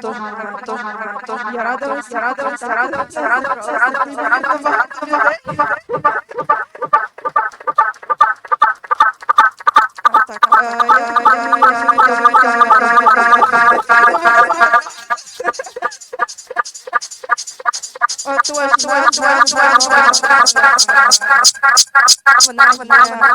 Тож, тож, тож, я рада вас, я рада вас, я рада вас, я рада вас, я рада вас, я рада вас, багато людей. Так, е, я, я, я, я, я, я, я, О, точно, точно, вона, вона, вона,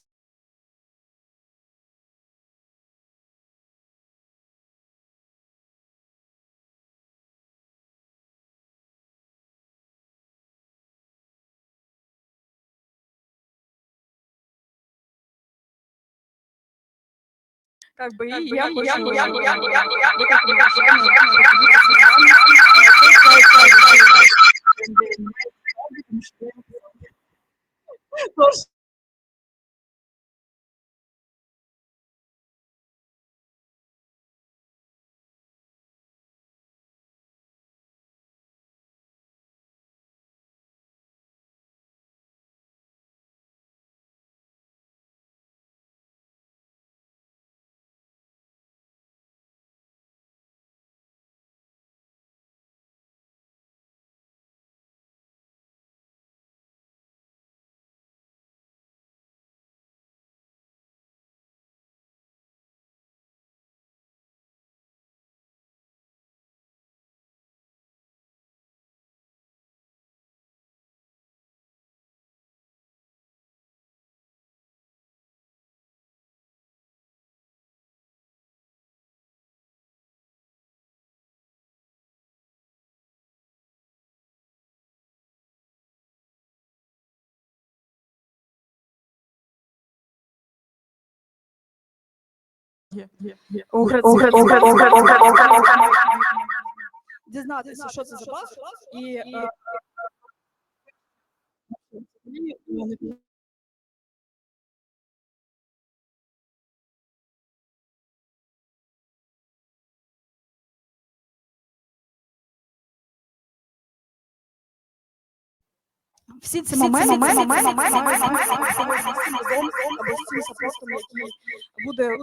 как бы и я я дізнатися, що це за пас, і всі ці моменти, або з цим сапостом, який буде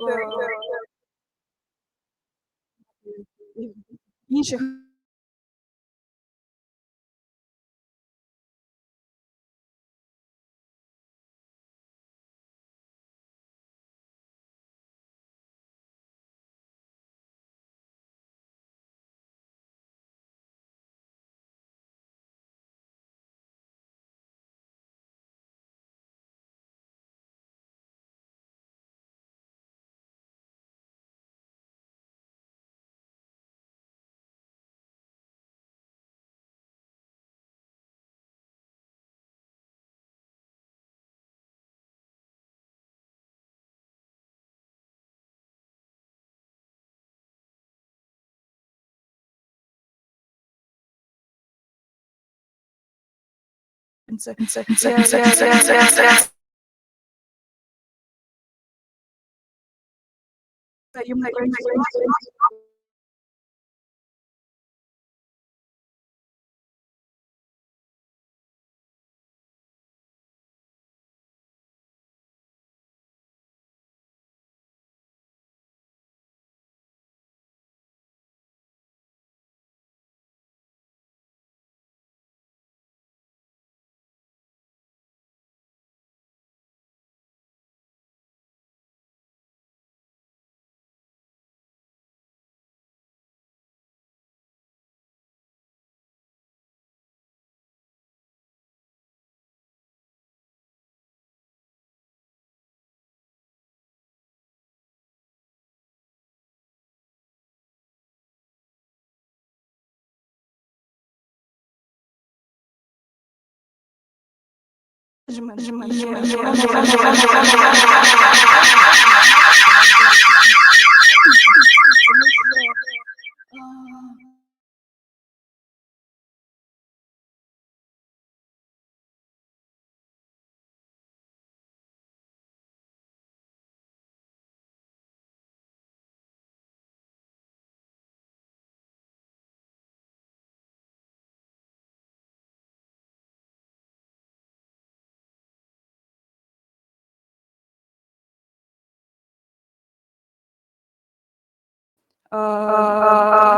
е, інших це, це, це, це, це, це, це. Таємна інформація. жми, жми, жми, жми, жми, жми, жми, жми, жми, жми, жми, жми, жми, жми, жми, 呃呃呃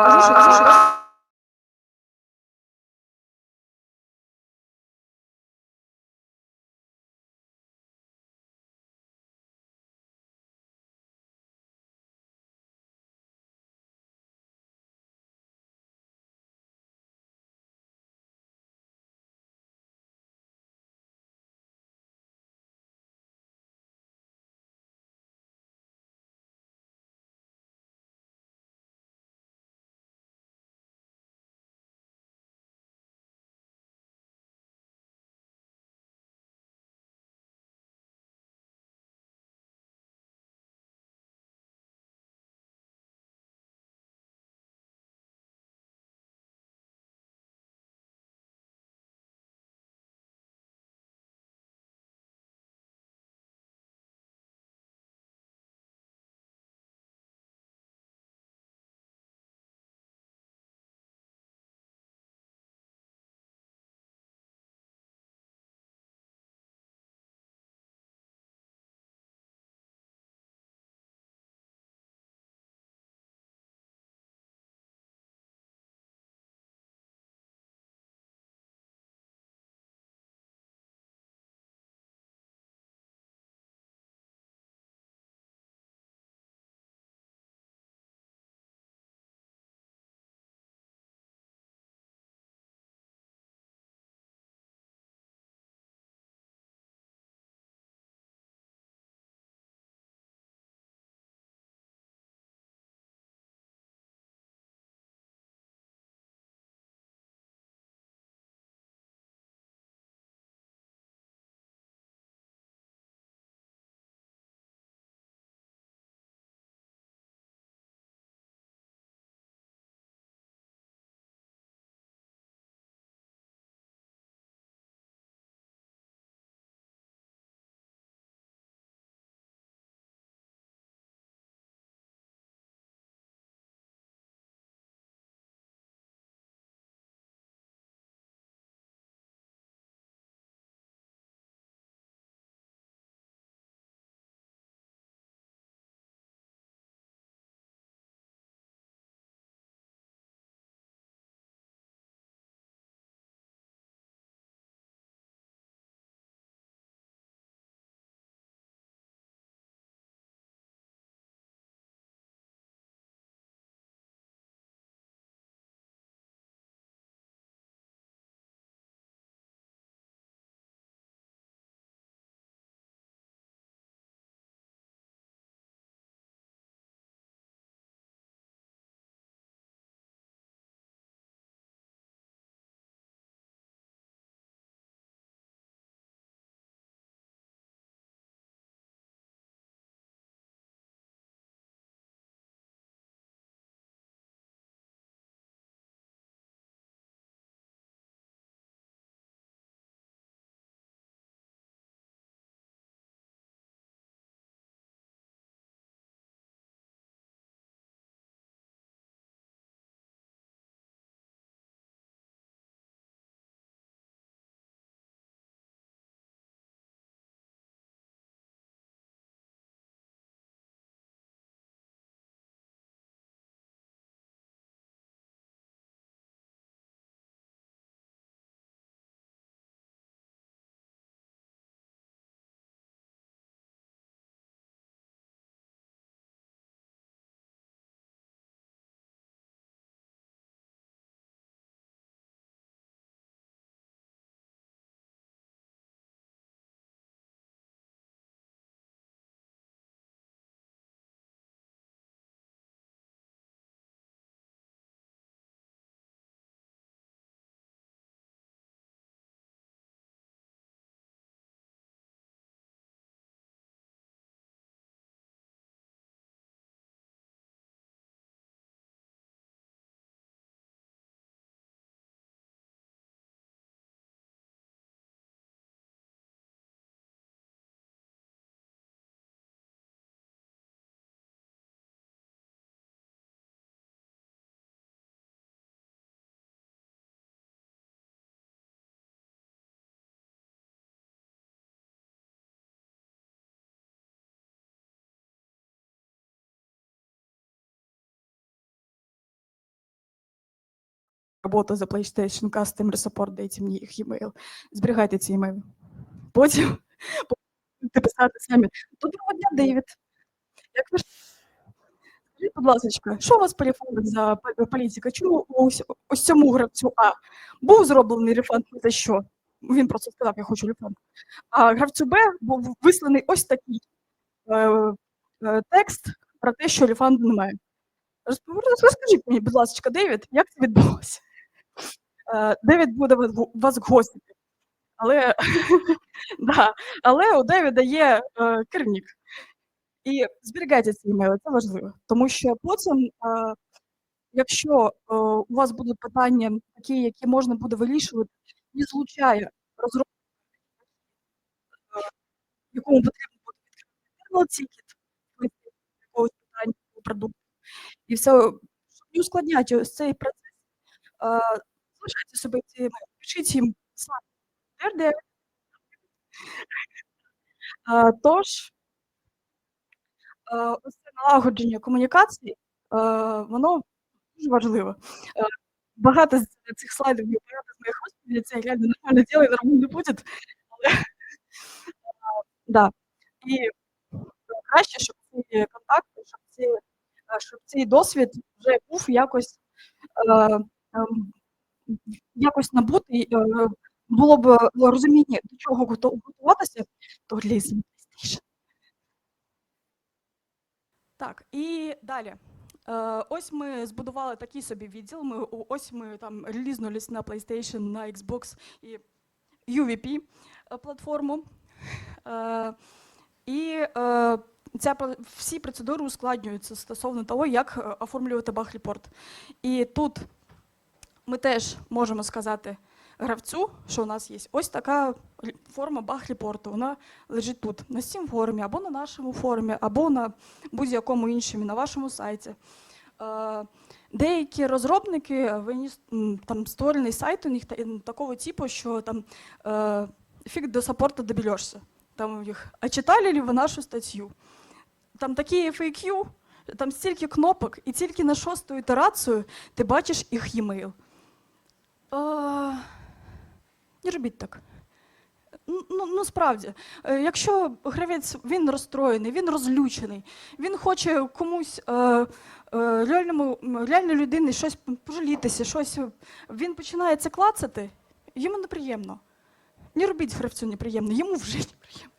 роботу за PlayStation Customer Support, дайте мені їх емейл. Зберігайте ці емейли. Потім писати самі. Доброго дня, Дейвід. Як ви Скажіть, будь ласка, що у вас по рефандах за політика? Чому ось, ось цьому гравцю А був зроблений рефанд за що? Він просто сказав, я хочу рефанд. А гравцю Б був висланий ось такий е, е, текст про те, що рефанду немає. Розкажіть мені, будь ласка, Девід, як це відбулося? Е, Девід буде вас гостити. Але, да, але у Девіда є е, керівник. І зберігайте ці імейли, це важливо. Тому що потім, е, якщо е, у вас будуть питання такі, які можна буде вирішувати, не злучає розробку, якому потрібно буде відкрити якогось питання продукту, і все, щоб не ускладняти ось цей процес, е, залишайте собі ці пишіть їм. Е, Тож, ось це налагодження комунікації, воно дуже важливо. Е, Багато з цих слайдів багато з моїх розповідей це реально нормальне діло нормально буде. Але, да. І краще, щоб ці контакти, щоб, ці, щоб цей досвід вже був якось, ем, якось набутий, е, було б е, розуміння, до чого готуватися, то реліз PlayStation. Так, і далі. Е, ось ми збудували такий собі відділ. Ми, ось ми там релізнулись на PlayStation, на Xbox і UVP платформу. І ця, всі процедури ускладнюються стосовно того, як оформлювати баг-репорт. І тут ми теж можемо сказати гравцю, що у нас є ось така форма баг-репорту. Вона лежить тут, на Steam форумі, або на нашому форумі, або на будь-якому іншому, на вашому сайті. Е, Деякі розробники там створений сайт у них такого типу, що там е, фіг до саппорта доберешся. Там них, а читали ли ви нашу статтю? Там такі FAQ, там стільки кнопок, і тільки на шосту ітерацію ти бачиш їх e-mail. Е, не робіть так. Ну, ну, ну справді, е, якщо гравець він розстроєний, він розлючений, він хоче комусь е, е, реальному реальній людині щось пожалітися, щось він починає це клацати, йому неприємно. Не робіть гравцю неприємно, йому вже неприємно.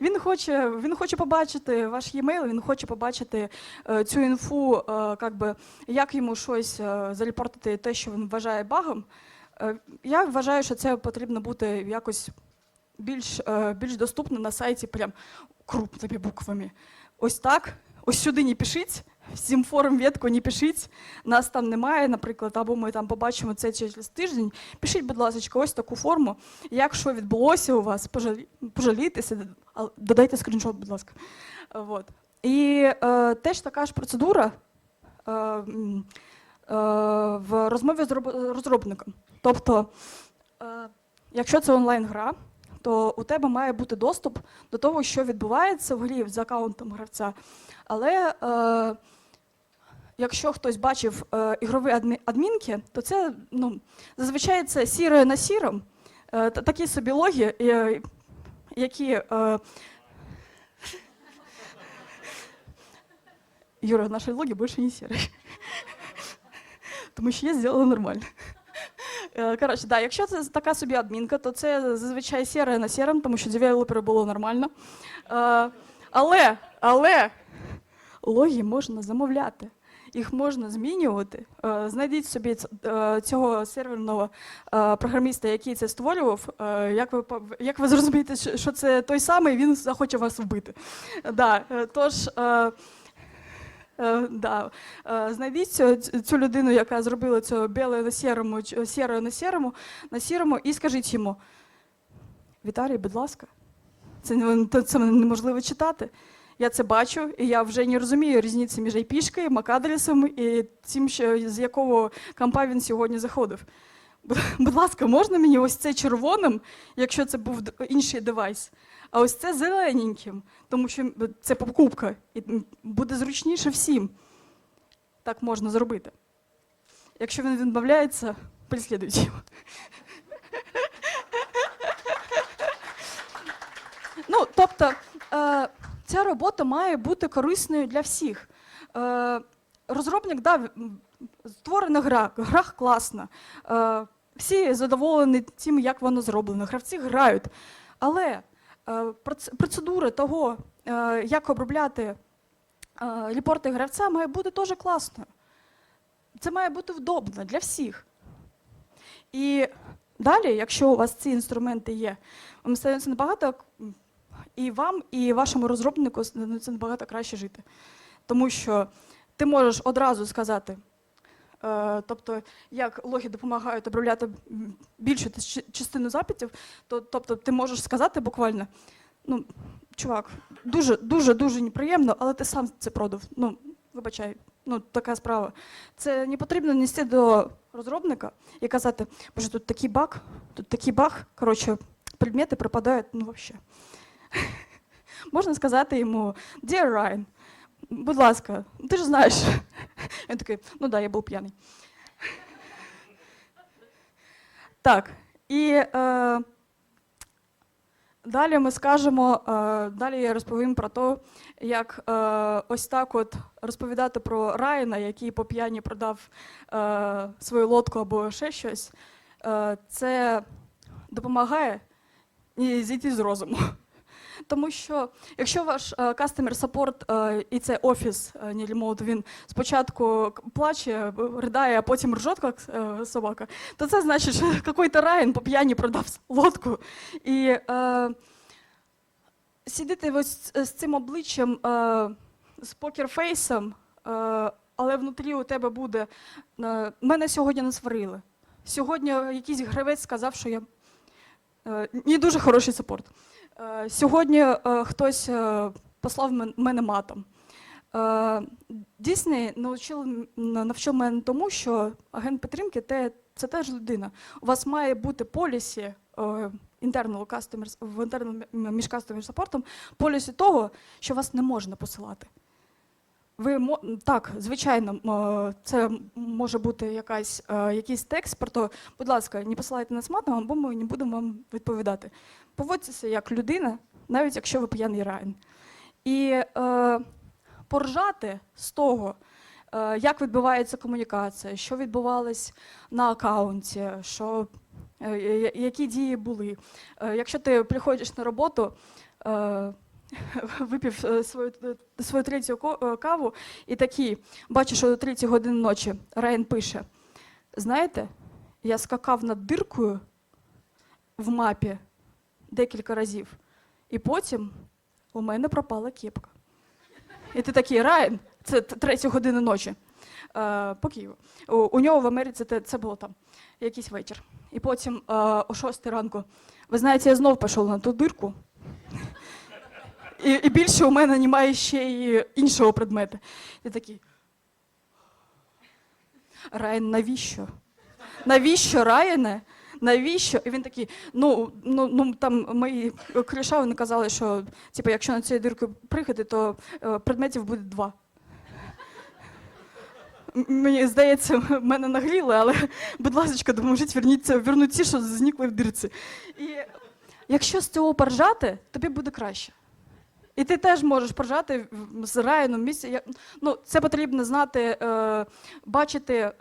Він хоче, він хоче побачити ваш e-mail, він хоче побачити е, цю інфу, е, как би, як йому щось е, зарепортити, те, що він вважає багом. Е, я вважаю, що це потрібно бути якось більш, е, більш доступно на сайті, прям крупними буквами. Ось так. Ось сюди не пишіть, всім форум ветку не пишіть. Нас там немає, наприклад, або ми там побачимо це через тиждень. Пишіть, будь ласка, ось таку форму. Як що відбулося у вас, пожалі... додайте скріншот, будь ласка. Вот. І е, теж така ж процедура е, е, в розмові з розробником. Тобто, е, якщо це онлайн-гра, то у тебе має бути доступ до того, що відбувається в грі з аккаунтом гравця. Але е, якщо хтось бачив е, ігрові адмі- адмінки, то це ну, зазвичай це сіре на сіром, е, такі собі логи, е, які. Е, Юра, наши логи больше не серые. Тому що я зробила нормально. Е, Коротше, да, якщо це така собі адмінка, то це зазвичай сіре на сіром, тому що девелоперу було нормально. Е, Але, але логи можна замовляти. Їх можна змінювати. Е, Знайдіть собі е, цього серверного е, програміста, який це створював. Як ви як ви зрозумієте, що- це той самий, він захоче вас вбити. Да, тож. да. Знайдіть цю, цю людину, яка зробила це біле на сірому, сіре на сірому, на сірому, і скажіть йому: Віталій, будь ласка, це, це неможливо читати. Я це бачу, і я вже не розумію різниці між IP-шкою, MAC-адресом і тим, що, з якого компа він сьогодні заходив. Будь ласка, можна мені ось це червоним, якщо це був інший девайс, а ось це зелененьким, тому що це покупка, і буде зручніше всім. Так можна зробити. Якщо він відмовляється, переслідуйте його. Ну, тобто, е, ця робота має бути корисною для всіх. Е, розробник, да, створена гра, гра класна. Е, всі задоволені тим, як воно зроблено. Гравці грають. Але е, процедура того, як обробляти репорти гравця, має бути теж класною. Це має бути вдобно для всіх. І далі, якщо у вас ці інструменти є, вам стається набагато і вам, і вашому розробнику становиться набагато краще жити. Тому що ти можеш одразу сказати, е, тобто, як логи допомагають обробляти більшу частину запитів, то тобто ти можеш сказати буквально, ну, чувак, дуже, дуже, дуже неприємно, але ти сам це продав. Ну, вибачай, ну така справа. Це не потрібно нести до розробника і казати, боже, тут такий баг, тут такий баг, коротше, предмети пропадають, ну взагалі. Можна сказати йому, Dear Ryan, будь ласка, ти ж знаєш. Він такий, ну да, я був п'яний. Так, і е, далі ми скажемо, е, далі я розповім про те, як е, ось так от розповідати про Райана, який по п'яні продав е, свою лодку або ще щось. Е, це допомагає зійти з розуму. Тому що якщо ваш е, customer support е, і це офіс, е, він спочатку плаче, ридає, а потім ржот, як собака, то це значить, що якийсь Райан по п'яні продав лодку. І е, сидіти ось з цим обличчям, е, з покерфейсом, е, але внутрі у тебе буде. Е, мене сьогодні не сварили. Сьогодні якийсь гравець сказав, що я е, не дуже хороший саппорт. Е, Сьогодні е, хтось е, послав мене матом. Дійсний навчив, навчив мене тому, що агент підтримки те, це теж людина. У вас має бути полісі internal customers, в м- між customer саппортом, полісі того, що вас не можна посилати. Ви так, звичайно, це може бути якась, якийсь текст про то, будь ласка, не посилайте нас матом, або ми не будемо вам відповідати. Поводьтеся як людина, навіть якщо ви п'яний Райан. І е, поржати з того, е, як відбувається комунікація, що відбувалось на аккаунті, що, е, які дії були. Е, якщо ти приходиш на роботу, е, випив е, свою, е, свою третю е, каву і такий, бачиш, що до третій години ночі Райан пише: знаєте, я скакав над диркою в мапі декілька разів, і потім у мене пропала кепка. І ти такий, Райан, це третя година ночі е, по Києву. У, у нього в Америці це, це було там якийсь вечір. І потім е, о 6 ранку, ви знаєте, я знов пішов на ту дирку. І, і більше у мене немає ще й іншого предмета. І такий. Райан, навіщо? Навіщо, Райане? Навіщо? І він такий, ну, ну, ну там мої криша вони казали, що типу, якщо на цю дірку приїхати, то е, предметів буде два. Мені здається, мене нагріли, але, будь ласка, допоможіть верніться, вернуть ті, що зникли в дирці. І якщо з цього поржати, тобі буде краще. І ти теж можеш поржати з Райаном місці. Ну, це потрібно знати, е, бачити, е,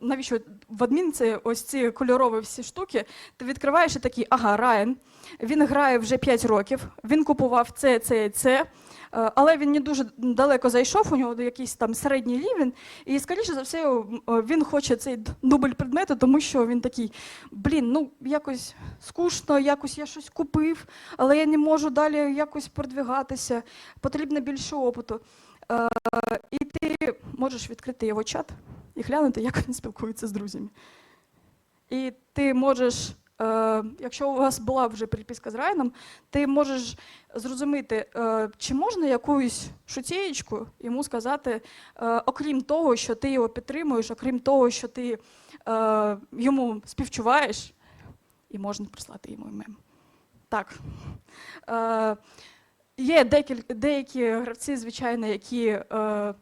навіщо в адмінці ось ці кольорові всі штуки. Ти відкриваєш і такий, ага, Райан, він грає вже 5 років, він купував це, це і це. Е, Але він не дуже далеко зайшов, у нього якийсь там середній рівень, і скоріше за все він хоче цей дубль предмету, тому що він такий, блін, ну якось скучно, якось я щось купив, але я не можу далі якось продвигатися, потрібно більше опиту. Е, І ти можеш відкрити його чат і глянути, як він спілкується з друзями. І ти можеш, якщо у вас була вже переписка з Райаном, ти можеш зрозуміти, е, чи можна якусь шутєєчку йому сказати, е, окрім того, що ти його підтримуєш, окрім того, що ти е, йому співчуваєш, і можна прислати йому мем. Так. Е, є деякі гравці, звичайно, які е,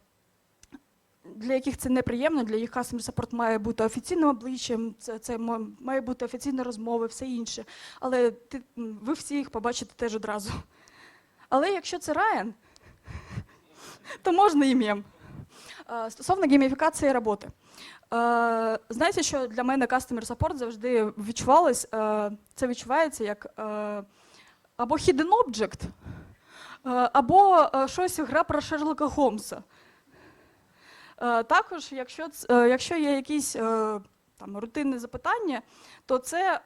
для яких це неприємно, для їх customer support має бути офіційним обличчям, це, це має бути офіційні розмови, все інше. Але ти, ви всі їх побачите теж одразу. Але якщо це Райан, то можна і мем. Е, Стосовно гейміфікації роботи. Знаєте, що для мене customer support завжди відчувалось, це відчувається як або hidden object, або щось гра про Шерлока Холмса. Е, Також, якщо, е, якщо є якісь е, там, рутинні запитання, то це,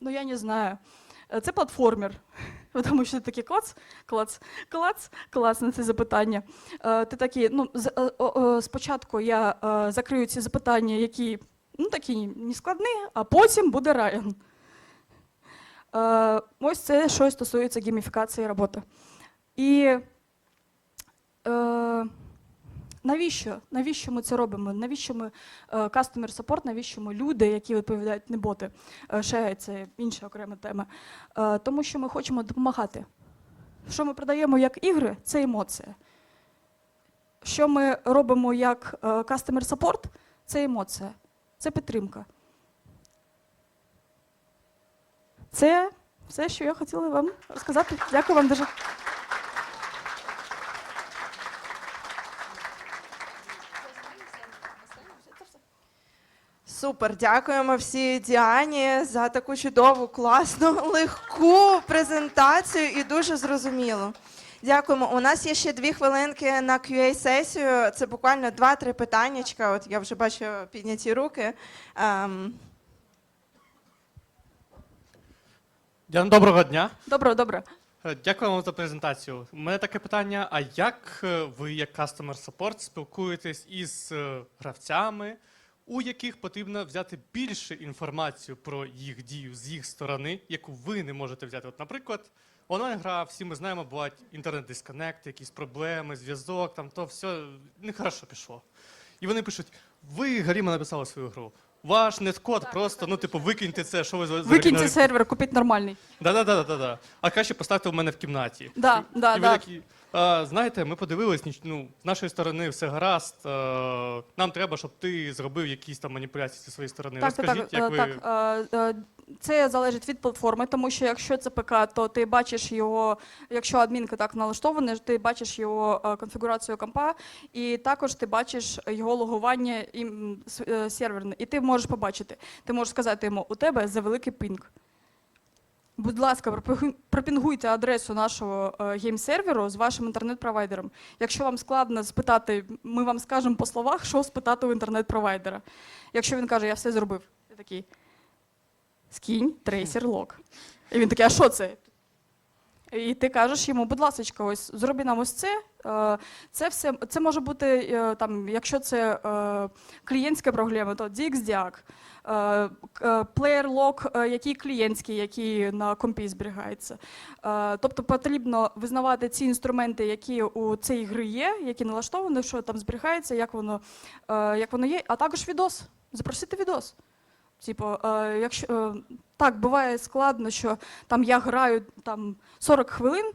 ну я не знаю, це платформер. Тому що ти такий клац, клац, клац, клац на це запитання. Ти такий, ну, спочатку я закрию ці запитання, які ну, такі не складні, а потім буде Райан. Ось це що стосується гейміфікації роботи. І навіщо? Навіщо ми це робимо? Навіщо ми е, customer support, навіщо ми люди, які відповідають не боти? Е, Ще це інша окрема тема. Е, Тому що ми хочемо допомагати. Що ми продаємо як ігри, це емоція. Що ми робимо як customer support, це емоція, це підтримка. Це все, що я хотіла вам розказати. Дякую вам дуже. Супер, дякуємо всі Діані за таку чудову, класну, легку презентацію і дуже зрозумілу. Дякуємо. У нас є ще дві хвилинки на QA-сесію. Це буквально два-три питаннячка. От я вже бачу підняті руки. Ем, Діана, доброго дня. Добре, добре. Е, Дякую вам за презентацію. У мене таке питання: а як е, ви, як Customer Support, спілкуєтесь із е, гравцями, у яких потрібно взяти більше інформацію про їх дію з їх сторони, яку ви не можете взяти? От, наприклад, онлайн-гра, всі ми знаємо, бувають інтернет-дисконект, якісь проблеми, зв'язок, там то все нехорошо пішло. І вони пишуть: ви Гаріма написали свою гру. Ваш неткод просто, ну, типу, викиньте це, що ви взагалі Викиньте сервер, купіть нормальний. Да, да. А краще поставте в мене в кімнаті. Да, І- да, і ви да. такі, знаєте, ми подивились, ну, з нашої сторони все гаразд. нам треба, щоб ти зробив якісь там маніпуляції зі своєї сторони. Так, Розкажіть, так, як е, ви. так. е, е, Це залежить від платформи, тому що якщо це ПК, то ти бачиш його, якщо адмінка так налаштована, ти бачиш його конфігурацію компа, і також ти бачиш його логування і серверне. І ти можеш побачити. Ти можеш сказати йому, у тебе завеликий пінг. Будь ласка, пропінгуйте адресу нашого е, гейм-серверу з вашим інтернет-провайдером. Якщо вам складно спитати, ми вам скажемо по словах, що спитати у інтернет-провайдера. Якщо він каже, я все зробив, ти такий скінь трейсер лог. І він такий, а що це? І ти кажеш йому, будь ласка, ось зроби нам ось це. Е, Це все це може бути е, там, якщо це клієнтська проблема, то DXDiag, е, е, player log, е, який клієнтський, який на компі зберігається. Тобто потрібно визнавати ці інструменти, які у цієї гри є, які налаштовані, що там зберігається, як воно, як воно є, а також відос. Запросити відос. Типу, якщо так буває складно, що там я граю там 40 хвилин,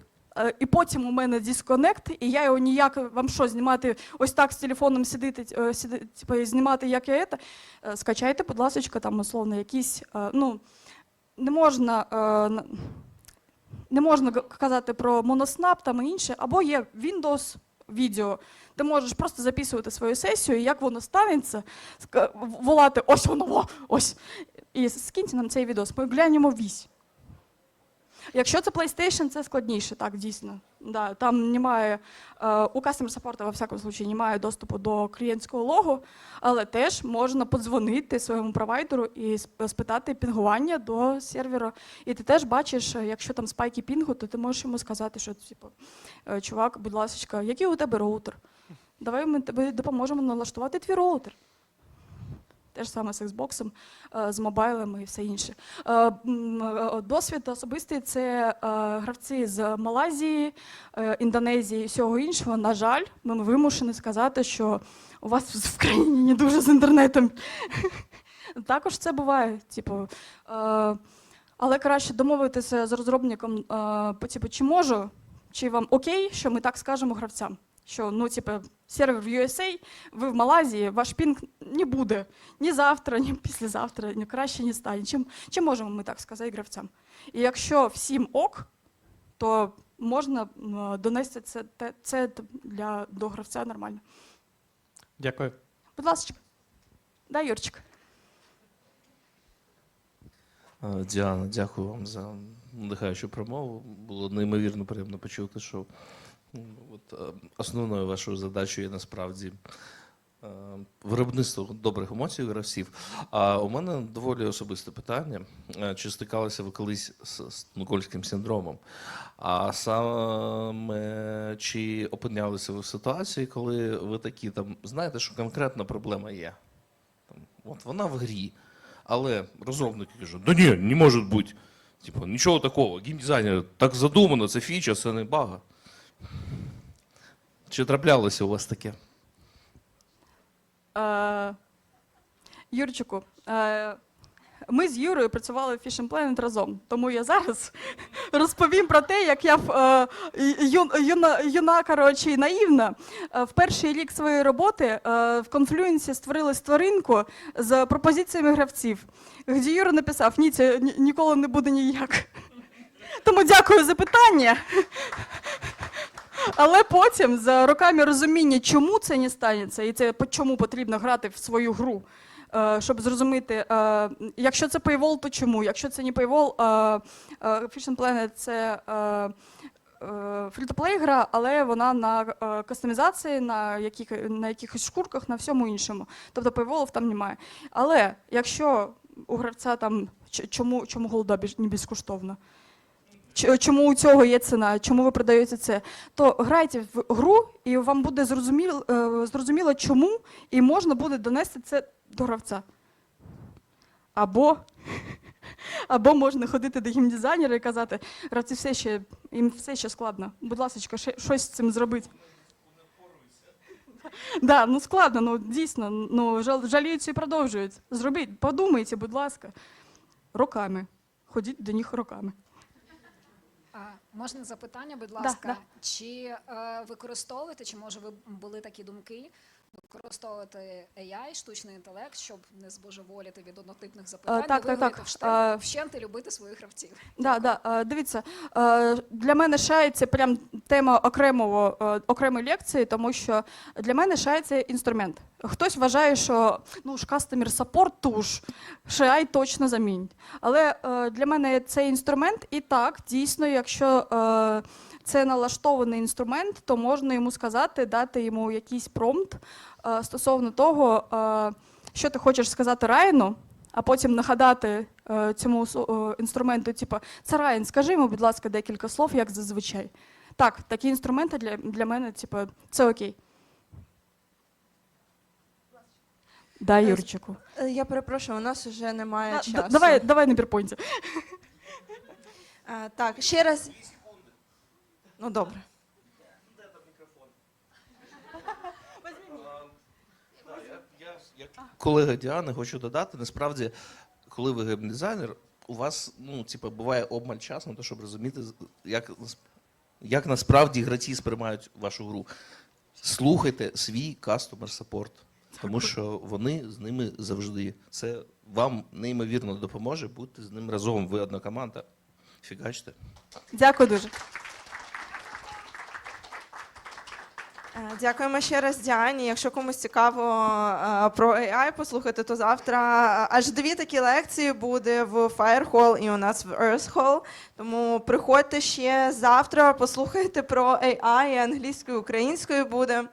і потім у мене дисконект, і я його ніяк вам що знімати ось так з телефоном сидіти, е, сиди, типу, знімати, як я це. Е, Скачайте, будь ласка, там условно якісь. е, Ну не можна. е, Не можна казати про моноснап там і інше, або є Windows відео. Ти можеш просто записувати свою сесію, і як воно станеться, волати ось воно, ось. І скиньте нам цей відос, ми глянемо вісь. Якщо це PlayStation, це складніше, так, дійсно. Да, там немає, е, у Customer Support, во всякому случаї, немає доступу до клієнтського логу, але теж можна подзвонити своєму провайдеру і спитати пінгування до сервера. І ти теж бачиш, е, якщо там спайки пінгу, то ти можеш йому сказати, що типу, е, чувак, будь ласка, який у тебе роутер? Давай ми тобі допоможемо налаштувати твій роутер. Те ж саме з Xbox, е, з мобайлами і все інше. Е, е, Досвід особистий це гравці з Малайзії, Індонезії і всього іншого. На жаль, ми вимушені сказати, що у вас в країні не дуже з інтернетом. Також це буває. Типу, але краще домовитися з розробником, типу, чи можу, чи вам окей, що ми так скажемо гравцям. Що ну, типу, сервер в USA, ви в Малайзії, ваш пінг не буде ні завтра, ні післязавтра, ні краще не стане. Чим, чим можемо ми так сказати гравцям? І якщо всім ок, то можна донести це, це для до гравця нормально. Дякую. Будь ласка, да, Юрчик. Діана, дякую вам за надихаючу промову. Було неймовірно приємно почути, що от, е, основною вашою задачею є насправді е, виробництво добрих емоцій гравців. А у мене доволі особисте питання. Е, Чи стикалися ви колись з стокгольмським синдромом? А саме чи опинялися ви в ситуації, коли ви такі там знаєте, що конкретна проблема є? Там, от вона в грі. Але розробники кажуть, да ні, не може бути. Типу, нічого такого. Геймдизайнер так задумано, це фіча, це не бага. Чи траплялося у вас таке? Е, Юрчику, е, ми з Юрою працювали в Fishing Planet разом, тому я зараз розповім про те, як я е, ю, юна, коротше, наївна е, в перший рік своєї роботи е, в конфлюенсі створили тваринку з пропозиціями гравців, де Юра написав: ні, це ні- ніколи не буде ніяк. Тому дякую за питання. Але потім, за роками розуміння, чому це не станеться, і це чому потрібно грати в свою гру, е, щоб зрозуміти, е, якщо це Paywall, то чому? Якщо це не Paywall, е, е, Planet – це фрі-то-плей гра, але вона на кастомізації, на, яких, на якихось шкурках, на всьому іншому. Тобто Paywall там немає. Але якщо у гравця там чому, чому голда не безкоштовна? Чому у цього є ціна? Чому ви продаєте це? То грайте в гру, і вам буде зрозуміло, е, зрозуміло чому, і можна буде донести це до гравця. Або, або можна ходити до гімдизайнера і казати, гравці все ще, їм все ще складно. Будь ласка, щось з цим зробити. Да, ну складно, ну дійсно, ну жал- жаліються і продовжують. Зробіть, подумайте, будь ласка, роками. Ходіть до них роками. А, можна запитання, будь Да, ласка, да. чи е, використовуєте, чи може ви були такі думки? Використовувати AI, штучний інтелект, щоб не збожеволіти від однотипних запитань, так, і так, так. вщент, Е, любити своїх гравців. Да, да, е, дивіться, е, для мене шай це прям тема окремого, е, окремої лекції, тому що для мене шай це інструмент. Хтось вважає, що ну ж customer support туж, шай точно замінить. Але е, для мене це інструмент, і так, дійсно, якщо е, це налаштований інструмент, то можна йому сказати, дати йому якийсь промпт е, стосовно того, е, що ти хочеш сказати Райану, а потім нагадати е, цьому інструменту, типу, це Райан, скажи йому, будь ласка, декілька слов, як зазвичай. Так, такі інструменти для, для мене, типу, це окей. Да, Юрчику. Я перепрошую, у нас вже немає Да, часу. давай, давай на бірпойнті. Е, Так, ще раз. Ну, добре. Колега Діани, хочу додати, насправді, коли ви геймдизайнер, у вас ну, типу, буває обмаль часу на те, щоб розуміти, з- як, нас- як насправді гравці сприймають вашу гру. Слухайте свій кастомер саппорт, тому що вони з ними завжди. Це вам неймовірно допоможе, будьте з ним разом. Ви одна команда. Фігачте. Дякую дуже. Е, Дякуємо ще раз Діані. Якщо комусь цікаво е, про AI послухати, то завтра аж дві такі лекції буде в Firehall і у нас в Earth Hall. Тому приходьте ще завтра, послухайте про AI, англійською, українською буде.